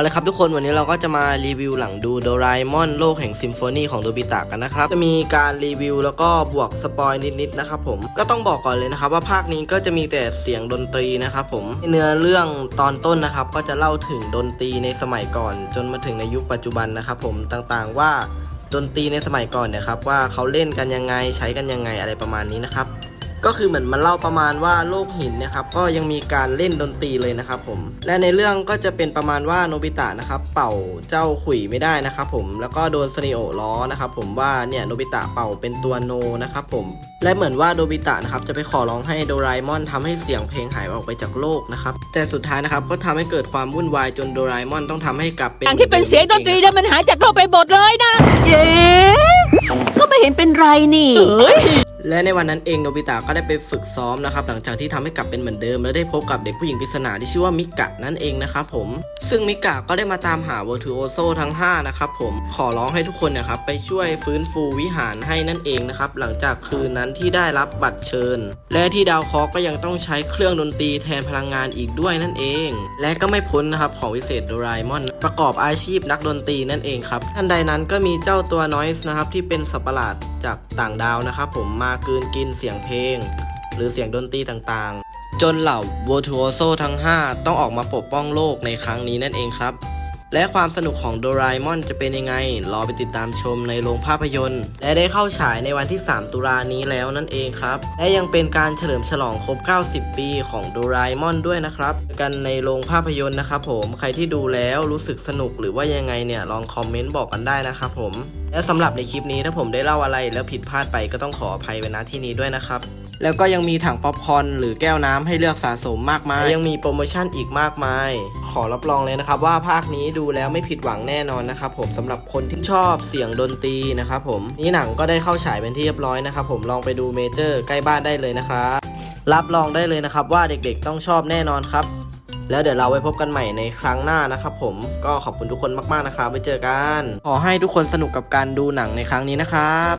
เอาเลยครับทุกคนวันนี้เราก็จะมารีวิวหลังดูโดราเอมอนโลกแห่งซิมโฟนีของโดบิตะกันนะครับ จะมีการรีวิวแล้วก็บวกสปอยนิดๆนะครับผมก็ต้องบอกก่อนเลยนะครับว่าภาคนี้ก็จะมีแต่เสียงดนตรีนะครับผมเนื้อเรื่องตอนต้นนะครับก็จะเล่าถึงดนตรีในสมัยก่อน จนมาถึงในยุคปัจจุบันนะครับผมต่างๆว่าดนตรีในสมัยก่อนเนี่ยครับว่าเขาเล่นกันยังไงใช้กันยังไงอะไรประมาณนี้นะครับ ก็คือเหมือนมันเล่าประมาณว่าโลกหินเนะครับก็ยังมีการเล่นดนตรีเลยนะครับผมและในเรื่องก็จะเป็นประมาณว่าโนบิตะนะครับเป่าเจ้าขุยไม่ได้นะครับผมแล้วก็โดนสเนโอล้อนะครับผมว่าเนี่ยโนบิตะเป่าเป็นตัวโนนะครับผมและเหมือนว่าโนบิตะนะครับจะไปขอร้องให้โดราเอมอนทำให้เสียงเพลงหายออกไปจากโลกนะครับแต่สุดท้ายนะครับก็ทำให้เกิดความวุ่นวายจนโดราเอมอนต้องทำให้กลับเป็นอย่างที่เป็นเสียงดนตรีเนี่ยมันหายจากโลกไปหมดเลยนะเย้ก็ไม่เห็นเป็นไรนี่เฮ้ย และในวันนั้นเองโนบิตะก็ได้ไปฝึกซ้อมนะครับหลังจากที่ทำให้กลับเป็นเหมือนเดิม และได้พบกับเด็กผู้หญิงปริศนาที่ชื่อว่ามิกะนั่นเองนะครับผมซึ่งมิกะก็ได้มาตามหาเวอร์ทูโอโซทั้ง5นะครับผมขอร้องให้ทุกคนนะครับไปช่วยฟื้นฟูวิหารให้นั่นเองนะครับหลังจากคืนนั้นที่ได้รับบัตรเชิญ และที่ดาวคราะห์ก็ยังต้องใช้เครื่องดนตรีแทนพลังงานอีกด้วยนั่นเอง และก็ไม่พ้นนะครับของวิเศษโดราเอมอน ประกอบอาชีพนักดนตรีนั่นเองครับทันใดนั้นก็มีเจ้าตัวนอยส์นะครับที่เป็นสัปหลาดจากต่างดาวนะครับผมมากืนกินเสียงเพลง หรือเสียงดนตรีต่างๆ จนเหล่า v i r t u o s o ทั้ง 5 ต้องออกมาปกป้องโลกในครั้งนี้นั่นเองครับ และความสนุกของโดราเอมอนจะเป็นยังไง รอไปติดตามชมในโรงภาพยนตร์ และได้เข้าฉายในวันที่ 3 ตุลานี้แล้วนั่นเองครับ และยังเป็นการเฉลิมฉลองครบ 90 ปีของโดราเอมอนด้วยนะครับ กันในโรงภาพยนตร์นะครับผม ใครที่ดูแล้วรู้สึกสนุกหรือว่ายังไงเนี่ย ลองคอมเมนต์บอกกันได้นะครับผม และสำหรับในคลิปนี้ถ้าผมได้เล่าอะไรแล้วผิดพลาดไปก็ต้องขออภัยไว้ณที่นี้ด้วยนะครับ แล้วก็ยังมีถังป๊อปคอร์นหรือแก้วน้ำให้เลือกสะสมมากมาย ยังมีโปรโมชั่นอีกมากมาย ขอรับรองเลยนะครับว่าภาคนี้ดูแล้วไม่ผิดหวังแน่นอนนะครับผมสำหรับคนที่ชอบเสียงดนตรีนะครับผมนี่หนังก็ได้เข้าฉายเป็นที่เรียบร้อยนะครับผมลองไปดูเมเจอร์ใกล้บ้านได้เลยนะครับรับรองได้เลยนะครับว่าเด็กๆต้องชอบแน่นอนครับ แล้วเดี๋ยวเราไว้พบกันใหม่ในครั้งหน้านะครับผมก็ขอบคุณทุกคนมากๆนะครับไว้เจอกัน ขอให้ทุกคนสนุกกับการดูหนังในครั้งนี้นะครับ